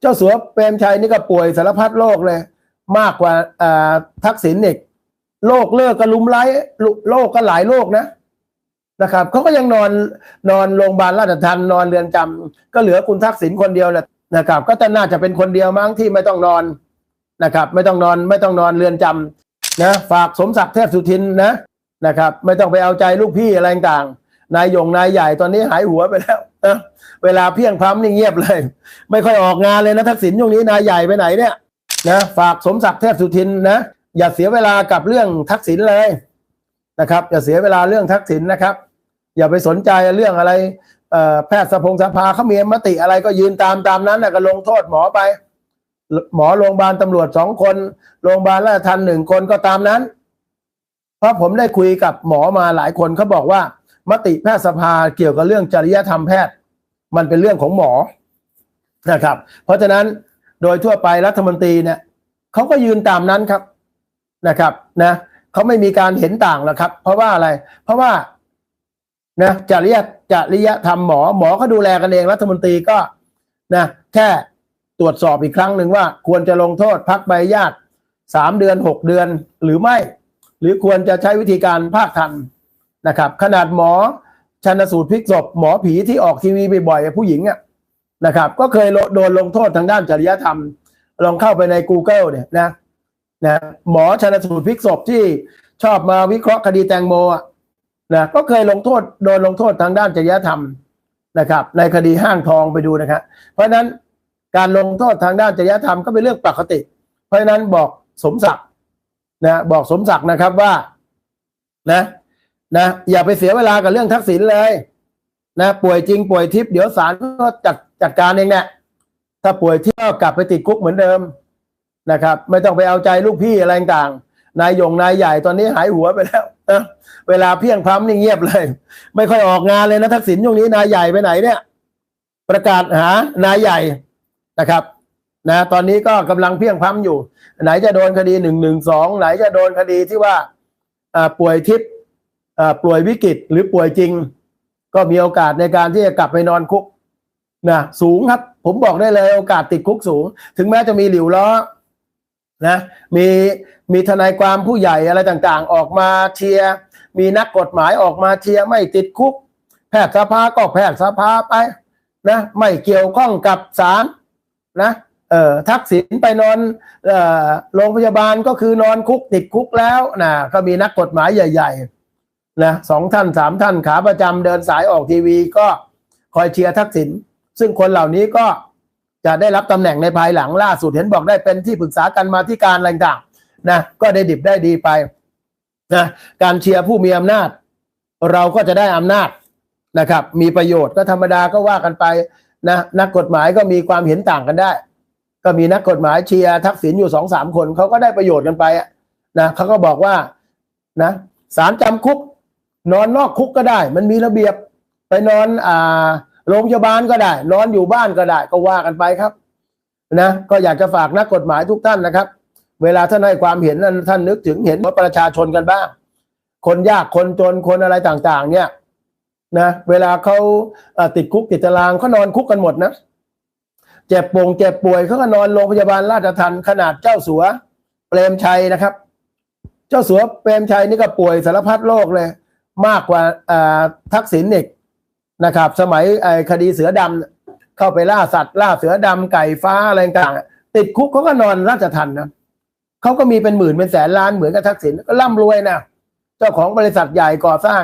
เจ้าสัวเปรมชัยนี่ก็ป่วยสารพัดโรคเลย มากกว่าทักษิณอีกโรคเลิกก็ลุมไล้โรคก็หลายโรคนะนะครับเขาก็ยังนอนนอนโรงพยาบาลราชทัณฑ์นอนเรือนจำก็เหลือคุณทักษิณคนเดียวแหละนะครับ ก็จะน่าจะเป็นคนเดียวมั้งที่ไม่ต้องนอนนะครับ ไม่ต้องนอนไม่ต้องนอนเรือนจำนะฝากสมศักดิ์เทพสุทินนะนะครับ ไม่ต้องไปเอาใจลูกพี่อะไรต่างนายยงนายใหญ่ตอนนี้หายหัวไปแล้ว นะเวลาเพียงพล้ำนี่เงียบเลย ไม่ค่อยออกงานเลยนะทักษิณช่วงนี้นายใหญ่ไปไหนเนี่ยนะฝากสมศักดิ์เทพสุทินนะอย่าเสียเวลากับเรื่องทักษิณเลยนะครับ อย่าเสียเวลาเรื่องทักษิณนะครับ อย่าไปสนใจเรื่องอะไรเอ่อแพทย์สภงสภาเขามีมติอะไรก็ยืนตามตามนั้นนะก็ลงโทษหมอไป หมอโรงพยาบาลตำรวจสองคนโรงพยาบาลราชทันหนึ่งคนก็ตามนั้น เพราะผมได้คุยกับหมอมาหลายคนเขาบอกว่า มติแพทยสภาเกี่ยวกับเรื่องจริยธรรมแพทย์ มันเป็นเรื่องของหมอนะครับ เพราะฉะนั้นโดยทั่วไปรัฐมนตรีเนี่ยเขาก็ยืนตามนั้นครับนะครับนะเขาไม่มีการเห็นต่างหรอกครับ เพราะว่าอะไร เพราะว่านะจริยจริยธรรมหมอหมอเขาดูแลกันเองรัฐมนตรีก็นะแค่ตรวจสอบอีกครั้งหนึ่งว่า ควรจะลงโทษพักใบญาติสามเดือนหกเดือนหรือไม่ หรือควรจะใช้วิธีการภาคทัน นะครับขนาดหมอชันสูตรพลิกศพหมอผีที่ออกทีวีบ่อยๆผู้หญิงอะนะครับก็เคยโดนลงโทษทางด้านจริยธรรม ลองเข้าไปใน Google เนี่ยนะนะหมอชันสูตรพลิกศพที่ชอบมาวิเคราะห์คดีแตงโมอะนะก็เคยลงโทษโดนลงโทษทางด้านจริยธรรมนะครับ ในคดีห้างทองไปดูนะครับเพราะฉะนั้นการลงโทษทางด้านจริยธรรมก็เป็นเรื่องปกติ เพราะฉะนั้นบอกสมศักดิ์นะบอกสมศักดิ์นะครับว่านะ นะอย่าไปเสียเวลากับเรื่องทักษิณเลยนะป่วยจริงป่วยทิพย์เดี๋ยวศาลก็จัดจัดการเองเนี่ยถ้าป่วยที่ก็กลับไปติดคุกเหมือนเดิมนะครับ ไม่ต้องไปเอาใจลูกพี่อะไรต่างนายยงนายใหญ่ตอนนี้หายหัวไปแล้วนะเวลาเพียงพล้ำนี่เงียบเลย ไม่ค่อยออกงานเลยนะทักษิณช่วงนี้นายใหญ่ไปไหนเนี่ย ประกาศหานายใหญ่นะครับนะตอนนี้ก็กำลังเพียงพล้ำอยู่ ไหนจะโดนคดีหนึ่งหนึ่งสองไหนจะโดนคดีที่ว่าป่วยทิพย์ ป่วยวิกฤตหรือป่วยจริง ก็มีโอกาสในการที่จะกลับไปนอนคุกนะสูงครับ ผมบอกได้เลยโอกาสติดคุกสูง ถึงแม้จะมีหลิวล้อนะมีมีทนายความผู้ใหญ่อะไรต่างๆ ออกมาเชียร์มีนักกฎหมายออกมาเชียร์ไม่ติดคุก แพทยสภาก็แพทยสภาไปนะไม่เกี่ยวข้องกับศาลนะเอ่อทักษิณไปนอนเอ่อโรงพยาบาลก็คือนอนคุกติดคุกแล้วนะก็มีนักกฎหมายใหญ่ ๆ นะสองท่านสามท่านขาประจำเดินสายออกทีวีก็คอยเชียร์ทักษิณซึ่งคนเหล่านี้ก็จะได้รับตำแหน่งในภายหลังล่าสุดเห็นบอกได้เป็นที่ปรึกษากันมาที่การอะไรต่างนะก็ได้ดิบได้ดีไปนะการเชียร์ผู้มีอำนาจ เราก็จะได้อำนาจนะครับ มีประโยชน์ก็ธรรมดาก็ว่ากันไปนะนักกฎหมายก็มีความเห็นต่างกันได้ ก็มีนักกฎหมายเชียร์ทักษิณอยู่สองสามคนเขาก็ได้ประโยชน์กันไปนะเขาก็บอกว่านะสารจำคุก นอนนอกคุกก็ได้ มันมีระเบียบไปนอนอ่าโรงพยาบาลก็ได้ นอนอยู่บ้านก็ได้ ก็ว่ากันไปครับนะก็อยากจะฝากนักกฎหมายทุกท่านนะครับ เวลาท่านให้ความเห็นนั้นท่านนึกถึงเห็นว่าประชาชนกันบ้าง คนยากคนจนคนอะไรต่างๆ เนี่ยนะเวลาเขาติดคุกติดตารางเขานอนคุกกันหมดนะเจ็บป่งเจ็บป่วยเขาก็นอนโรงพยาบาลราชทันขนาดเจ้าสัวเปรมชัยนะครับ เจ้าสัวเปรมชัยนี่ก็ป่วยสารพัดโรคเลย มากกว่าทักษิณอีกนะครับ สมัยคดีเสือดำเข้าไปล่าสัตว์ ล่าเสือดำไก่ฟ้าอะไรต่างติดคุกเขาก็นอนราชทันนะเขาก็มีเป็นหมื่นเป็นแสนล้านเหมือนกับทักษิณก็ร่ำรวยนะเจ้าของบริษัทใหญ่ก่อสร้าง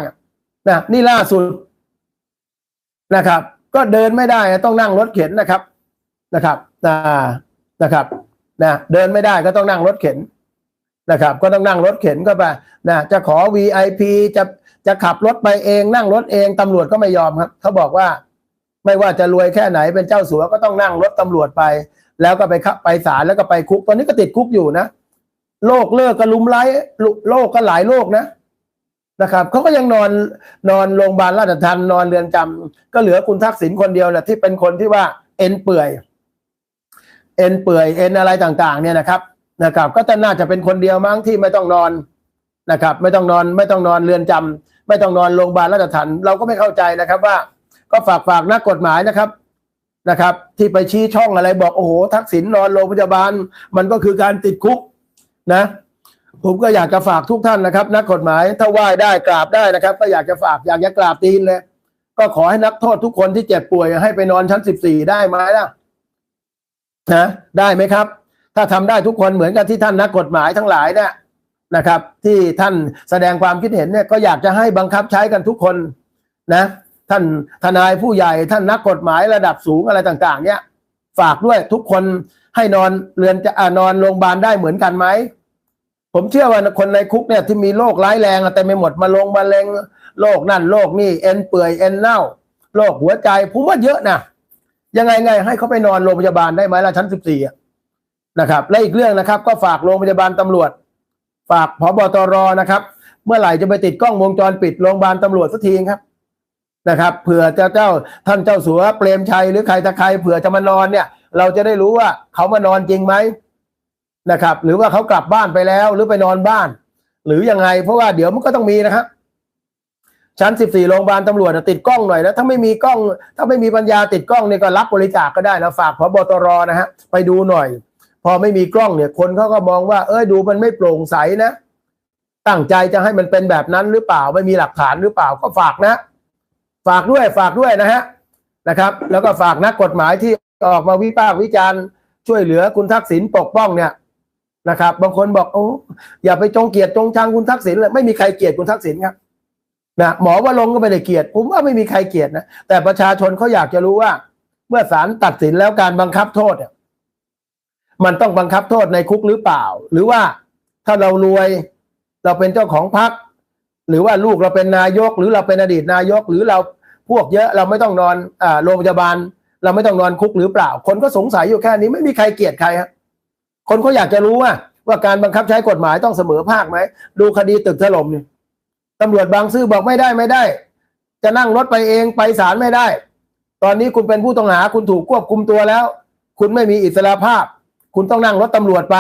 นะนี่ล่าสุดนะครับ ก็เดินไม่ได้ต้องนั่งรถเข็นนะครับนะครับนะครับนะเดินไม่ได้ก็ต้องนั่งรถเข็น นะครับ ก็ต้องนั่งรถเข็นก็ไปนะจะขอ VIP จะจะขับรถไปเองนั่งรถเองตำรวจก็ไม่ยอมครับเขาบอกว่า ไม่ว่าจะรวยแค่ไหนเป็นเจ้าสัวก็ต้องนั่งรถตำรวจไป แล้วก็ไปขับไปศาลแล้วก็ไปคุก ตอนนี้ก็ติดคุกอยู่นะโรคเลิกก็ลุมไล้โรคก็หลายโรคนะนะครับเขาก็ยังนอนนอนโรงพยาบาลราชทัณฑ์นอนเรือนจำก็เหลือคุณทักษิณคนเดียวแหละที่เป็นคนที่ว่าเอ็นเปื่อย เอ็นเปื่อยเอ็นอะไรต่าง ๆ เนี่ยนะครับ นะครับ ก็จะน่าจะเป็นคนเดียวมั้งที่ไม่ต้องนอนนะครับ ไม่ต้องนอนไม่ต้องนอนเรือนจำไม่ต้องนอนโรงพยาบาลราชทัณฑ์เราก็ไม่เข้าใจนะครับว่า ก็ฝากฝากนักกฎหมายนะครับนะครับ ที่ไปชี้ช่องอะไรบอกโอ้โห ทักษิณนอนโรงพยาบาล มันก็คือการติดคุกนะ ผมก็อยากจะฝากทุกท่านนะครับ นักกฎหมายถ้าไหว้ได้กราบได้นะครับ ก็อยากจะฝากอยากจะกราบตีนเลยก็ขอให้นักโทษทุกคนที่เจ็บป่วยให้ไปนอนชั้นสิบสี่ได้ไหมล่ะนะได้ไหมครับ ถ้าทำได้ทุกคนเหมือนกับที่ท่านนักกฎหมายทั้งหลายเนี่ยนะครับ ที่ท่านแสดงความคิดเห็นเนี่ยก็อยากจะให้บังคับใช้กันทุกคนนะท่านทนายผู้ใหญ่ท่านนักกฎหมายระดับสูงอะไรต่าง ๆ เนี่ย ฝากด้วยทุกคนให้นอนเรือนจะนอนโรงพยาบาลได้เหมือนกันไหมผมเชื่อว่าคนในคุกเนี่ยที่มีโรคร้ายแรงแต่ไม่หมดมาลงมาเลงโรคนั่นโรคนี่เอ็นเปื่อยเอ็นเน่าโรคหัวใจผมว่าเยอะนะยังไงไงให้เขาไปนอนโรงพยาบาลได้ไหมล่ะชั้นสิบสี่อะ นะครับ และอีกเรื่องนะครับ ก็ฝากโรงพยาบาลตำรวจ ฝากพบตรนะครับ เมื่อไหร่จะไปติดกล้องวงจรปิดโรงพยาบาลตำรวจสักทีครับนะครับเผื่อเจ้าเจ้าท่านเจ้าสัวเปรมชัยหรือใครตะใครเผื่อจะมานอนเนี่ย เราจะได้รู้ว่าเขามานอนจริงไหมนะครับ หรือว่าเขากลับบ้านไปแล้วหรือไปนอนบ้าน หรือยังไง เพราะว่าเดี๋ยวมันก็ต้องมีนะครับชั้น14โรงพยาบาลตำรวจติดกล้องหน่อยนะถ้าไม่มีกล้อง ถ้าไม่มีปัญญาติดกล้องเนี่ยก็รับบริจาคก็ได้นะฝากพบตรนะฮะไปดูหน่อย พอไม่มีกล้องเนี่ย คนเขาก็มองว่า เอ้ยดูมันไม่โปร่งใสนะ ตั้งใจจะให้มันเป็นแบบนั้นหรือเปล่าไม่มีหลักฐานหรือเปล่าก็ฝากนะ ฝากด้วยฝากด้วยนะฮะนะครับ แล้วก็ฝากนักกฎหมายที่ออกมาวิพากษ์วิจารณ์ช่วยเหลือคุณทักษิณปกป้องเนี่ยนะครับ บางคนบอกโอ้อย่าไปจงเกลียดจงชังคุณทักษิณเลยไม่มีใครเกลียดคุณทักษิณครับนะหมอว่าลงก็ไม่ได้เกลียดผมว่าไม่มีใครเกลียดนะแต่ประชาชนเขาอยากจะรู้ว่า เมื่อศาลตัดสินแล้วการบังคับโทษเนี่ย มันต้องบังคับโทษในคุกหรือเปล่า หรือว่าถ้าเรารวยเราเป็นเจ้าของพรรคหรือว่าลูกเราเป็นนายก หรือเราเป็นอดีตนายก หรือเราพวกเยอะเราไม่ต้องนอนอ่าโรงพยาบาล เราไม่ต้องนอนคุกหรือเปล่า คนก็สงสัยอยู่แค่นี้ไม่มีใครเกลียดใครฮะคนเขาอยากจะรู้ว่าว่าการบังคับใช้กฎหมายต้องเสมอภาคไหมดูคดีตึกถล่มนี่ตำรวจบางซื่อบอกไม่ได้ไม่ได้ จะนั่งรถไปเองไปศาลไม่ได้ ตอนนี้คุณเป็นผู้ต้องหาคุณถูกควบคุมตัวแล้ว คุณไม่มีอิสระภาพ คุณต้องนั่งรถตำรวจไป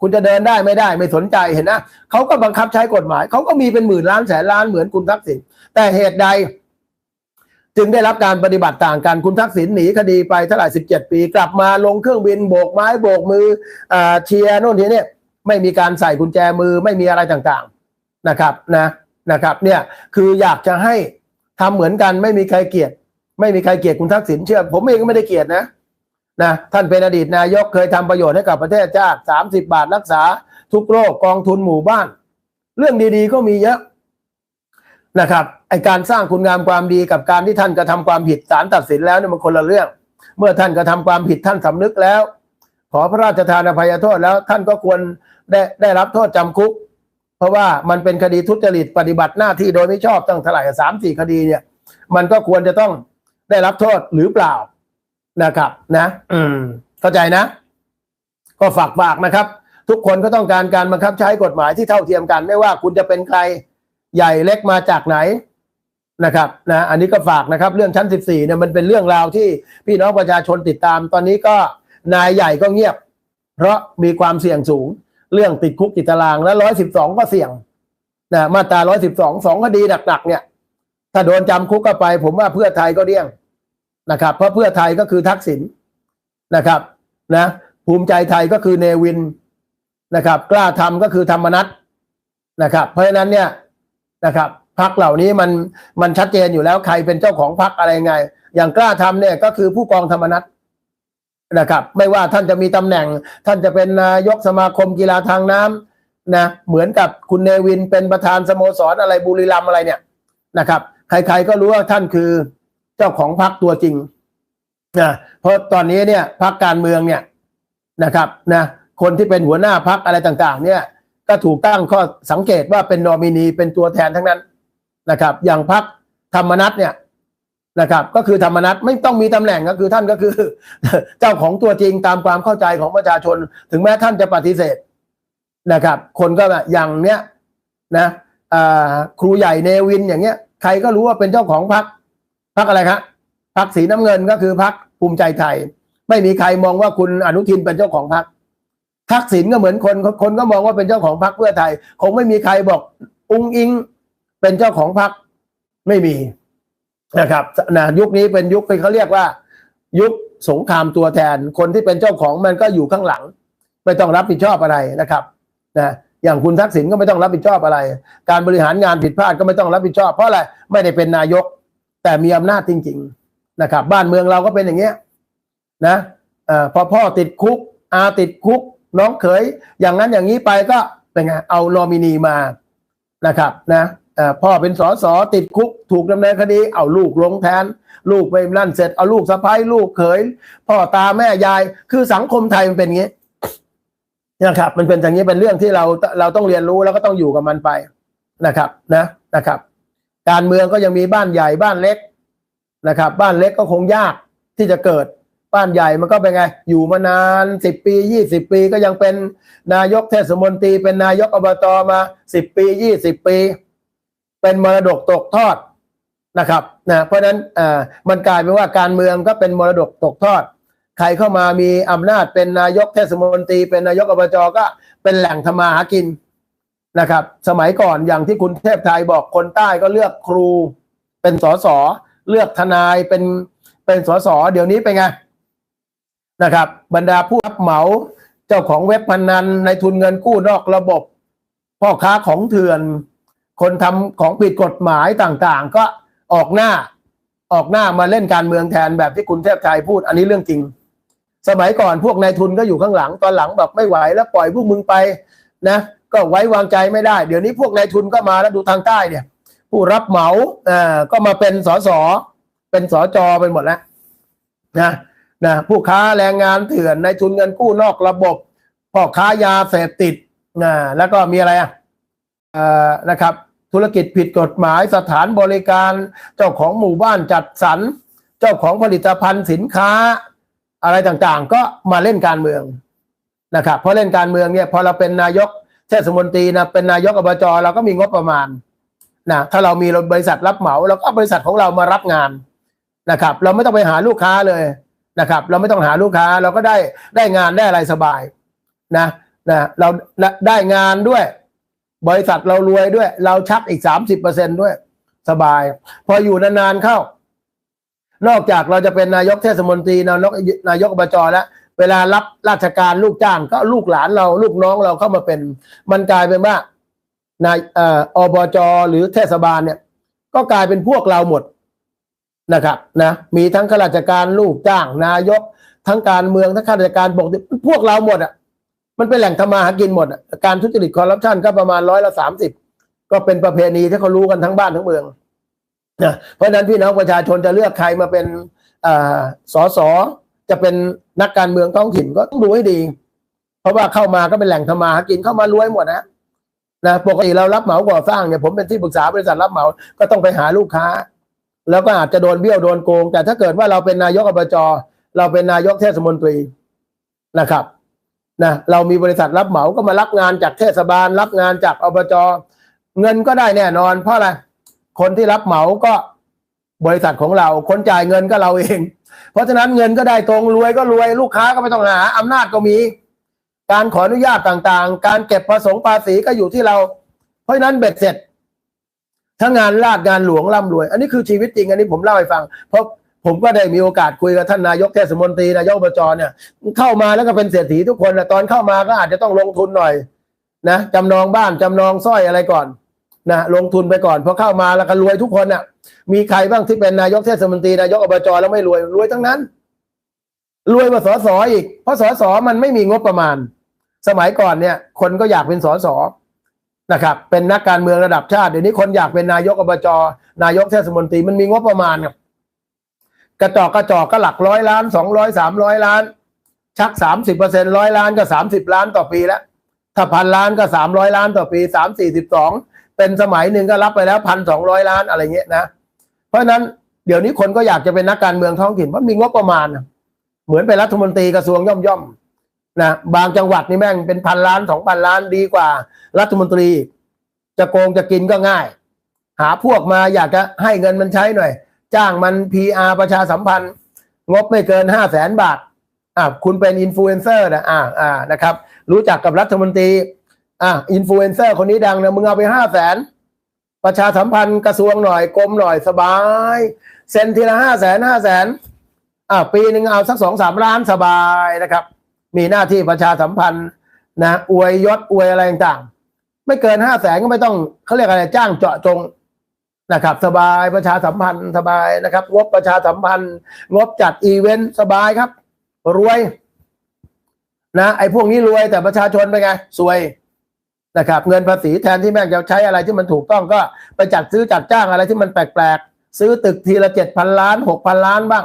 คุณจะเดินได้ไม่ได้ไม่สนใจเห็นนะเขาก็บังคับใช้กฎหมายเขาก็มีเป็นหมื่นล้านแสนล้านเหมือนคุณทักษิณแต่เหตุใด จึงได้รับการปฏิบัติต่างกันคุณทักษิณหนีคดีไปเท่าไหร่สิบเจ็ดปี กลับมาลงเครื่องบินโบกไม้โบกมืออาเชียร์โน่นทีเนี่ยไม่มีการใส่กุญแจมือไม่มีอะไรต่างๆนะครับนะนะครับเนี่ยคืออยากจะให้ทำเหมือนกันไม่มีใครเกลียด ไม่มีใครเกลียดคุณทักษิณเชื่อ ผมเองก็ไม่ได้เกลียดนะ นะท่านเป็นอดีตนายกเคยทำประโยชน์ให้กับประเทศชาติสามสิบาทรักษา ทุกโรคกองทุนหมู่บ้าน เรื่องดีๆก็มีเยอะนะครับไอการสร้างคุณงามความดีกับการที่ท่านกระทำความผิดศาลตัดสินแล้วเนี่ยมันคนละเรื่อง เมื่อท่านกระทำความผิดท่านสำนึกแล้ว ขอพระราชทานอภัยโทษแล้วท่านก็ควรได้ได้รับโทษจำคุก เพราะว่ามันเป็นคดีทุจริตปฏิบัติหน้าที่โดยไม่ชอบตั้งเท่าไหร่สามสี่คดีเนี่ย มันก็ควรจะต้องได้รับโทษหรือเปล่า นะครับ นะ อืม เข้าใจนะ ก็ฝากฝากนะครับ ทุกคนก็ต้องการการบังคับใช้กฎหมายที่เท่าเทียมกัน ไม่ว่าคุณจะเป็นใครใหญ่เล็กมาจากไหนนะครับ นะ อันนี้ก็ฝากนะครับ เรื่องชั้น 14เนี่ยมันเป็นเรื่องราวที่พี่น้องประชาชนติดตาม ตอนนี้ก็นายใหญ่ก็เงียบ เพราะมีความเสี่ยงสูง เรื่องติดคุกติดตารางและร้อยสิบสองก็เสี่ยงนะมาตราร้อยสิบสองสองคดีหนักๆเนี่ย ถ้าโดนจำคุกก็ไป ผมว่าเพื่อไทยก็เดี่ยง นะครับ เพราะเพื่อไทยก็คือทักษิณนะครับนะภูมิใจไทยก็คือเนวินนะครับ กล้าทำก็คือธรรมนัตนะครับ เพราะฉะนั้นเนี่ยนะครับพักเหล่านี้มันมันชัดเจนอยู่แล้วใครเป็นเจ้าของพักอะไรไง อย่างกล้าทำเนี่ยก็คือผู้กองธรรมนัตนะครับ ไม่ว่าท่านจะมีตำแหน่ง ท่านจะเป็นนายกสมาคมกีฬาทางน้ำนะเหมือนกับคุณเนวินเป็นประธานสโมสรอะไรบุรีรัมอะไรเนี่ยนะครับ ใครๆก็รู้ว่าท่านคือ เจ้าของพักตัวจริงนะเพราะตอนนี้เนี่ยพักการเมืองเนี่ยนะครับนะคนที่เป็นหัวหน้าพักอะไรต่างๆ เนี่ยก็ถูกตั้งข้อสังเกตว่าเป็นนอมินีเป็นตัวแทนทั้งนั้นนะครับ อย่างพักธรรมนัตเนี่ยนะครับก็คือธรรมนัตไม่ต้องมีตำแหน่งก็คือท่านก็คือ เจ้าของตัวจริงตามความเข้าใจของประชาชน ถึงแม้ท่านจะปฏิเสธนะครับ คนก็แบบอย่างเนี้ยนะครูใหญ่เนวินอย่างเงี้ย ใครก็รู้ว่าเป็นเจ้าของพัก พักอะไรครับพักสีน้ำเงินก็คือพักภูมิใจไทย ไม่มีใครมองว่าคุณอนุทินเป็นเจ้าของพักทักษิณก็เหมือนคนคนก็มองว่าเป็นเจ้าของพรรคเพื่อไทย คงไม่มีใครบอกอุ้งอิงเป็นเจ้าของพรรคไม่มีนะครับนะยุคนี้เป็นยุคที่เขาเรียกว่า ยุคสงครามตัวแทน คนที่เป็นเจ้าของมันก็อยู่ข้างหลัง ไม่ต้องรับผิดชอบอะไรนะครับนะอย่างคุณทักษิณก็ไม่ต้องรับผิดชอบอะไร การบริหารงานผิดพลาดก็ไม่ต้องรับผิดชอบเพราะอะไรไม่ได้เป็นนายก แต่มีอำนาจจริง ๆ นะครับ บ้านเมืองเราก็เป็นอย่างเงี้ยนะอพอพ่อติดคุก อาติดคุก น้องเขย อย่างนั้นอย่างนี้ไปก็เป็นไงเอานอมินีมานะครับนะพ่อเป็นสอสอติดคุก ถูกดำเนินคดี เอาลูกลงแทน ลูกไปนั่นเสร็จเอาลูกสะพ้ายลูกเขย พ่อตาแม่ยาย คือสังคมไทยมันเป็นอย่างนี้นะครับ มันเป็นอย่างนี้เป็นเรื่องที่เราเราต้องเรียนรู้แล้วก็ต้องอยู่กับมันไปนะครับ นะนะครับ การเมืองก็ยังมีบ้านใหญ่บ้านเล็กนะครับ บ้านเล็กก็คงยากที่จะเกิดบ้านใหญ่มันก็เป็นไง อยู่มานานสิบปียี่สิบปีก็ยังเป็นนายกเทศมนตรี เป็นนายกอบตมาสิบปียี่สิบปี เป็นมรดกตกทอดนะครับนะเพราะฉะนั้นอ่ามันกลายเป็นว่าการเมืองก็เป็นมรดกตกทอด ใครเข้ามามีอำนาจเป็นนายกเทศมนตรี เป็นนายกอบจก็เป็นแหล่งทำมาหากิน นะครับ สมัยก่อนอย่างที่คุณเทพไทยบอกคนใต้ก็เลือกครู เป็นสสเลือกทนายเป็นเป็นสสเดี๋ยวนี้เป็นไงนะครับ บรรดาผู้รับเหมาเจ้าของเว็บพนันในทุนเงินกู้นอกระบบ พ่อค้าของเถื่อน คนทำของผิดกฎหมายต่างๆ ก็ออกหน้าออกหน้ามาเล่นการเมืองแทนแบบที่คุณเทพไทยพูดอันนี้เรื่องจริง สมัยก่อนพวกนายทุนก็อยู่ข้างหลังตอนหลังแบบไม่ไหวแล้วปล่อยพวกมึงไปนะ ก็ไว้วางใจไม่ได้ เดี๋ยวนี้พวกนายทุนก็มาแล้วดูทางใต้เนี่ย ผู้รับเหมาอ่าก็มาเป็นสสเป็นสจไปหมดแล้วนะนะผู้ค้าแรงงานเถื่อนนายทุนเงินกู้นอกระบบพ่อค้ายาเสพติดนะแล้วก็มีอะไรอะเอ่อนะครับ ธุรกิจผิดกฎหมายสถานบริการเจ้าของหมู่บ้านจัดสรร เจ้าของผลิตภัณฑ์สินค้าอะไรต่างๆ ก็มาเล่นการเมืองนะครับเพราะเล่นการเมืองเนี่ยพอเราเป็นนายก เทศมนตรีนะเป็นนายกอบจเราก็มีงบประมาณนะถ้าเรามีบริษัทรับเหมาเราก็บริษัทของเรามารับงานนะครับ เราไม่ต้องไปหาลูกค้าเลยนะครับ เราไม่ต้องหาลูกค้าเราก็ได้ได้งานได้อะไรสบายนะนะเราได้งานด้วย บริษัทเรารวยด้วย เราชักอีกสามสิบเปอร์เซ็นด้วย สบาย พออยู่นานๆเข้า นอกจากเราจะเป็นนายกเทศมนตรีนายกนายกอบจแล้ว เวลารับราชการลูกจ้างก็ลูกหลานเราลูกน้องเราเข้ามาเป็น มันกลายเป็นว่านายเอ่ออบจหรือเทศบาลเนี่ย ก็กลายเป็นพวกเราหมดนะครับ นะ มีทั้งข้าราชการลูกจ้าง นายก ทั้งการเมืองทั้งข้าราชการปกติพวกเราหมดอะ มันเป็นแหล่งทำมาหากินหมดอะการทุจริตคอร์รัปชันก็ประมาณร้อยละสามสิบก็เป็นประเพณีที่เขารู้กันทั้งบ้านทั้งเมืองนะเพราะฉะนั้นพี่น้องประชาชนจะเลือกใครมาเป็นอ่าสส จะเป็นนักการเมืองท้องถิ่นก็ต้องดูให้ดี เพราะว่าเข้ามาก็เป็นแหล่งทำมาหากินเข้ามารวยหมดนะนะปกติเรารับเหมาก่อสร้างเนี่ยผมเป็นที่ปรึกษาบริษัทรับเหมาก็ต้องไปหาลูกค้า แล้วก็อาจจะโดนเบี้ยวโดนโกง แต่ถ้าเกิดว่าเราเป็นนายกอบจเราเป็นนายกเทศมนตรีนะครับนะเรามีบริษัทรับเหมาก็มารับงานจากเทศบาล รับงานจากอบจเงินก็ได้แน่นอน เพราะอะไรคนที่รับเหมาก็บริษัทของเรา คนจ่ายเงินก็เราเอง เพราะฉะนั้นเงินก็ได้ตรงรวยก็รวยลูกค้าก็ไม่ต้องหาอำนาจก็มี การขออนุญาตต่างๆ การเก็บประสงค์ภาษีก็อยู่ที่เรา เพราะฉะนั้นเบ็ดเสร็จทั้งงานลาดงานหลวงร่ำรวย อันนี้คือชีวิตจริง อันนี้ผมเล่าให้ฟัง เพราะผมก็ได้มีโอกาสคุยกับท่านนายกเทศมนตรีนายกอบจเนี่ย เข้ามาแล้วก็เป็นเศรษฐีทุกคนนะตอนเข้ามาก็อาจจะต้องลงทุนหน่อย นะจำนองบ้านจำนองสร้อยอะไรก่อน นะลงทุนไปก่อนพอเข้ามาแล้วก็รวยทุกคนน่ะ มีใครบ้างที่เป็นนายกเทศมนตรีนายกอบจแล้วไม่รวยรวยทั้งนั้น รวยกว่าสสอีก เพราะสสมันไม่มีงบประมาณ สมัยก่อนเนี่ย คนก็อยากเป็นสสนะครับ เป็นนักการเมืองระดับชาติเดี๋ยวนี้คนอยากเป็นนายกอบจนายกเทศมนตรีมันมีงบประมาณครับกระจอกกระจอกก็หลักร้อยล้านสองร้อยสามร้อยล้าน ชักสามสิบเปอร์เซ็นร้อยล้านก็สามสิบล้านต่อปีแล้วถ้าพันล้านก็สามร้อยล้านต่อปีสามสี่สิบสอง เป็นสมัยหนึ่งก็รับไปแล้วพันสองร้อยล้านอะไรเงี้ยนะ เพราะฉะนั้นเดี๋ยวนี้คนก็อยากจะเป็นนักการเมืองท้องถิ่นเพราะมีงบประมาณนะเหมือนเป็นรัฐมนตรีกระทรวงย่อมย่อมนะบางจังหวัดนี่แม่งเป็นพันล้านสองพันล้านดีกว่า รัฐมนตรี จะโกงจะกินก็ง่าย หาพวกมาอยากจะให้เงินมันใช้หน่อย จ้างมัน PR ประชาสัมพันธ์ งบไม่เกินห้าแสนบาทอ่าคุณเป็นอินฟลูเอนเซอร์นะอ่าอ่านะครับ รู้จักกับรัฐมนตรี อะอินฟลูเอนเซอร์คนนี้ดังนะมึงเอาไปห้าแสนประชาสัมพันธ์กระทรวงหน่อยกรมหน่อยสบายเซ็นทีละห้าแสนห้าแสนอ่าปีหนึ่งเอาสักสองสามล้านสบายนะครับ มีหน้าที่ประชาสัมพันธ์นะอวยยศอวยอะไรต่างๆ ไม่เกินห้าแสนก็ไม่ต้องเขาเรียกอะไรจ้างเจาะจงนะครับ สบายประชาสัมพันธ์สบายนะครับ งบประชาสัมพันธ์ งบจัดอีเวนต์สบายครับ รวย นะ ไอ้พวกนี้รวยแต่ประชาชนเป็นไงซวย นะครับเงินภาษีแทนที่แม่งจะใช้อะไรที่มันถูกต้องก็ไปจัดซื้อจัดจ้างอะไรที่มันแปลกๆ ซื้อตึกทีละเจ็ดพันล้านหกพันล้านบ้าง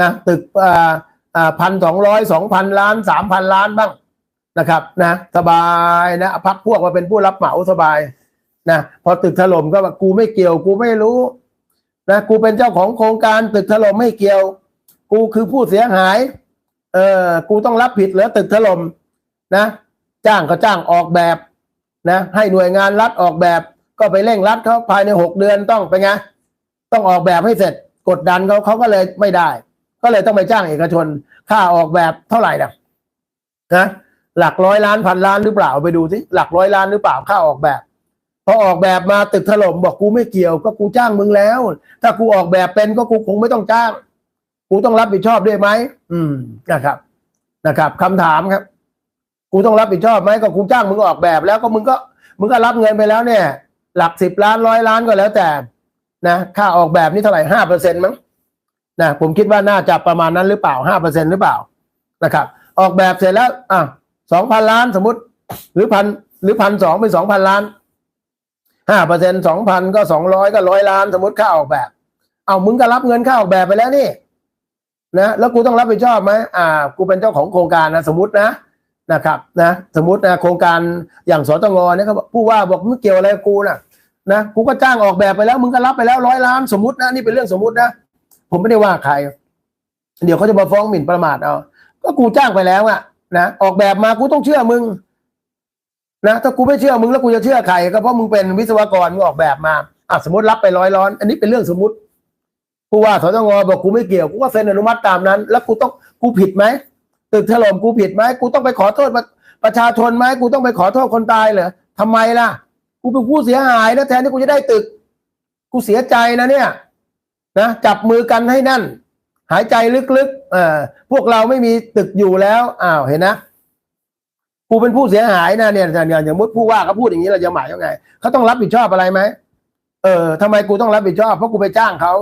นะตึกอ่าอ่าพันสองร้อยสองพันล้านสามพันล้านบ้างนะครับนะสบายนะพักพวกมาเป็นผู้รับเหมาสบายนะพอตึกถล่มก็ว่ากูไม่เกี่ยวกูไม่รู้นะกูเป็นเจ้าของโครงการตึกถล่มไม่เกี่ยว กูคือผู้เสียหายเออกูต้องรับผิดเหรือตึกถล่มนะ จ้างก็จ้างออกแบบ นะให้หน่วยงานรัฐออกแบบก็ไปเร่งรัดเขาภายในหกเดือนต้องไปไงต้องออกแบบให้เสร็จกดดันเขาเขาก็เลยไม่ได้ ก็เลยต้องไปจ้างเอกชน ค่าออกแบบเท่าไหร่นะนะหลักร้อยล้านพันล้านหรือเปล่าไปดูสิหลักร้อยล้านหรือเปล่าค่าออกแบบพอออกแบบมาตึกถล่มบอกกูไม่เกี่ยวก็กูจ้างมึงแล้ว ถ้ากูออกแบบเป็นก็กูคงไม่ต้องจ้าง กูต้องรับผิดชอบด้วยไหมอืมนะครับ นะครับคำถามครับ กูต้องรับผิดชอบไหมก็กูจ้างมึงออกแบบ แล้วก็มึงก็มึงก็รับเงินไปแล้วเนี่ย หลักสิบล้านร้อยล้านก็แล้วแต่นะค่าออกแบบนี่เท่าไหร่ห้าเปอร์เซ็นต์มั้งนะผมคิดว่าน่าจะประมาณนั้นหรือเปล่าห้าเปอร์เซ็นต์หรือเปล่านะครับ ออกแบบเสร็จแล้วอะสองพันล้านสมมติ หรือพันหรือพันสองเป็นสองพันล้านห้าเปอร์เซ็นต์สองพันก็สองร้อยก็ร้อยล้านสมมติค่าออกแบบ เอามึงก็รับเงินค่าออกแบบไปแล้วนี่นะแล้วกูต้องรับผิดชอบไหมอ่า กูเป็นเจ้าของโครงการนะสมมตินะ นะครับนะสมมตินะโครงการอย่างสตงเนี่ยเขาบอกผู้ว่าบอกมึงเกี่ยวอะไรกูนะนะกูก็จ้างออกแบบไปแล้ว มึงก็รับไปแล้วร้อยล้านสมมตินะนี่เป็นเรื่องสมมตินะ ผมไม่ได้ว่าใคร เดี๋ยวเขาจะมาฟ้องหมิ่นประมาทเอาก็กูจ้างไปแล้วอะนะออกแบบมากูต้องเชื่อมึงนะถ้ากูไม่เชื่อมึงแล้วกูจะเชื่อใครก็เพราะมึงเป็นวิศวกรมึงออกแบบมาอะสมมติรับไปร้อยล้านอันนี้เป็นเรื่องสมมติผู้ว่าสตงบอกกูไม่เกี่ยวกูก็เซ็นอนุมัติตามนั้น แล้วกูต้องกูผิดไหม ตึกถล่มกูผิดไหมกูต้องไปขอโทษประชาชนไหมกูต้องไปขอโทษคนตายเหรอทำไมล่ะ กูเป็นผู้เสียหายนะแทนที่กูจะได้ตึก กูเสียใจนะเนี่ยนะจับมือกันให้นั่น หายใจลึกๆเออพวกเราไม่มีตึกอยู่แล้วอ้าวเห็นนะกูเป็นผู้เสียหายนะเนี่ยอย่างอย่างมุดผู้ว่าเขาพูดอย่างนี้เราจะหมายยังไงเขาต้องรับผิดชอบอะไรไหมเออทำไมกูต้องรับผิดชอบเพราะกูไปจ้างเขา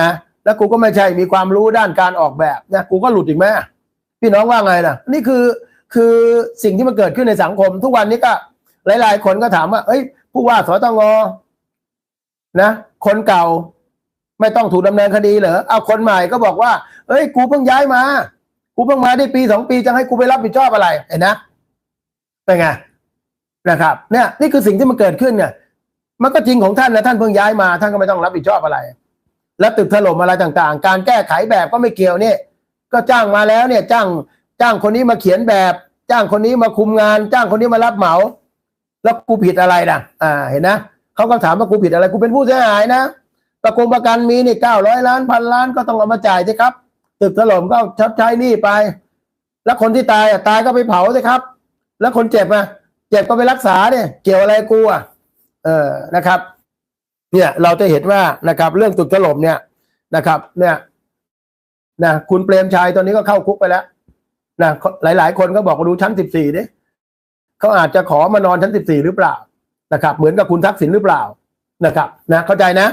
นะแล้วกูก็ไม่ใช่มีความรู้ด้านการออกแบบนะกูก็หลุดอีกไหม พี่น้องว่าไงล่ะ นี่คือคือสิ่งที่มันเกิดขึ้นในสังคม ทุกวันนี้ก็ หลาย ๆ คนก็ถามว่า เอ้ย ผู้ว่าสตงนะ คนเก่า ไม่ต้องถูกดำเนินคดีเหรอเอาคนใหม่ก็บอกว่า เอ้ย กูเพิ่งย้ายมา กูเพิ่งมาได้ปีสองปีจะให้กูไปรับผิดชอบอะไรเห็นนะเป็นไงนะครับ เนี่ย นี่คือสิ่งที่มันเกิดขึ้นเนี่ยมันก็จริงของท่านนะท่านเพิ่งย้ายมาท่านก็ไม่ต้องรับผิดชอบอะไร แล้วตึกถล่มอะไรต่างๆ การแก้ไขแบบก็ไม่เกี่ยวเนี่ย ก็จ้างมาแล้วเนี่ยจ้างจ้างคนนี้มาเขียนแบบ จ้างคนนี้มาคุมงาน จ้างคนนี้มารับเหมา แล้วกูผิดอะไรนะอ่าเห็นนะเขาก็ถามว่ากูผิดอะไรกูเป็นผู้เสียหายนะประกงประกันมีนี่เก้าร้อยล้านพันล้านก็ต้องเอามาจ่ายสิครับตึกถล่มก็ชดใช้หนี้ไป แล้วคนที่ตายอะตายก็ไปเผาสิครับ แล้วคนเจ็บอะเจ็บก็ไปรักษาเนี่ย เกี่ยวอะไรกูอะเออนะครับ เนี่ยเราจะเห็นว่านะครับ เรื่องตึกถล่มเนี่ยนะครับ เนี่ย นะคุณเปรมชัยตอนนี้ก็เข้าคุกไปแล้วนะหลาย ๆ คนก็บอกว่าดูชั้นสิบสี่ดิเขาอาจจะขอมานอนชั้นสิบสี่หรือเปล่านะครับ เหมือนกับคุณทักษิณหรือเปล่านะครับ นะเข้าใจนะ